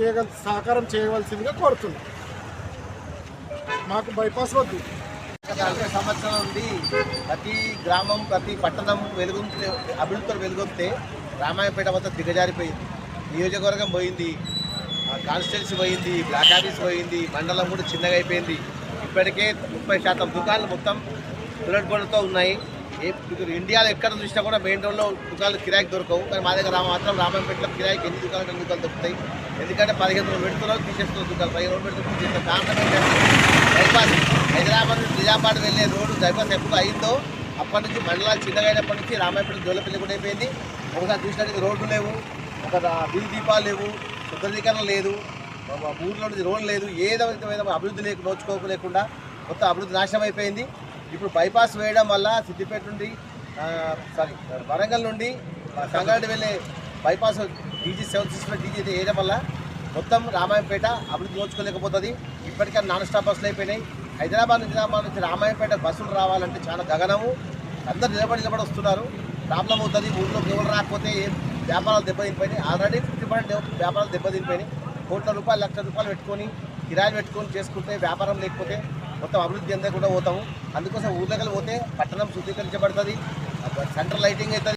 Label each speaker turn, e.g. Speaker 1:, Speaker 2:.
Speaker 1: చేయగల సహకారం చేయవలసిందిగా కోరుతున్నాం. మాకు బైపాస్ వద్దు.
Speaker 2: సంవత్సరం నలభై నుండి ప్రతి గ్రామం ప్రతి పట్టణం వెలుగుంటే అభివృద్ధితో వెలుగొస్తే రామాయపేట మొత్తం దిగజారిపోయింది. నియోజకవర్గం పోయింది కాన్స్టిట్యున్సీ పోయింది బ్లాక్ ఆఫీస్ పోయింది మండలం కూడా చిన్నగా అయిపోయింది. ఇప్పటికే ముప్పై శాతం దుకాణాలు మొత్తం బుల్లెట్ బోర్డుతో ఉన్నాయి. ఇండియాలో ఎక్కడ చూసినా కూడా మెయిన్ రోడ్లో దుకాణాలు కిరాయికి దొరకవు. కానీ మా దగ్గర మాత్రం రామాయపేటలో కిరాయికి ఎన్ని దుకాణాలు రెండు దుకాణాలు దొరుకుతాయి? ఎందుకంటే పదిహేను రోజులు పెడుతున్నారు తీసేస్తున్నారు దుకాణాలు. పదిహేను రోజులు పెడుతున్నారు తీసేస్తున్నారు. కారణం ఏంటంటే బైపాస్ హైదరాబాద్ నుంచి నిజామాబాద్ వెళ్ళే రోడ్డు బైపాస్ ఎప్పుడు అయిందో అప్పటి నుంచి మండలాలు చిన్నగా అయినప్పటి నుంచి రామాయపేట జోలపల్లి కూడా అయిపోయింది. ఒకసారి చూసినట్టు రోడ్డు లేవు ఒక బిల్ దీపాలు లేవు శుద్ధీకరణ లేదు మా ఊర్లో నుంచి రోడ్డు లేదు. ఏదో అభివృద్ధి లేక నోచుకోలేకుండా మొత్తం అభివృద్ధి నాశనం అయిపోయింది. ఇప్పుడు బైపాస్ వేయడం వల్ల సిద్దిపేట నుండి సారీ వరంగల్ నుండి సంగారెడ్డి వెళ్ళే బైపాస్ డీజీ సెవెన్ సిక్స్లో డీజీ వేయడం వల్ల మొత్తం రామాయంపేట అభివృద్ధి దోచుకోలేకపోతుంది. ఇప్పటికే నాన్ స్టాప్ బస్సులు అయిపోయినాయి. హైదరాబాద్ నుంచి నిజామాబాద్ నుంచి రామాయంపేట బస్సులు రావాలంటే చాలా గగనము. అందరు నిలబడి నిలబడి వస్తున్నారు. ప్రాబ్లం అవుతుంది. ఊళ్ళో ఎవరు రాకపోతే ఏం? వ్యాపారాలు దెబ్బతినిపోయినాయి. ఆల్రెడీ ఫిఫ్టీ పర్సెంట్ వ్యాపారాలు దెబ్బతినిపోయినాయి. కోట్ల రూపాయలు లక్ష రూపాయలు పెట్టుకొని కిరాయిలు పెట్టుకొని చేసుకుంటే వ్యాపారం లేకపోతే మొత్తం అభివృద్ధి చెందకుండా పోతాము. అందుకోసం ఊర్లోకి పోతే పట్టణం శుద్ధీకరించబడుతుంది. సెంట్రల్ లైటింగ్ అవుతుంది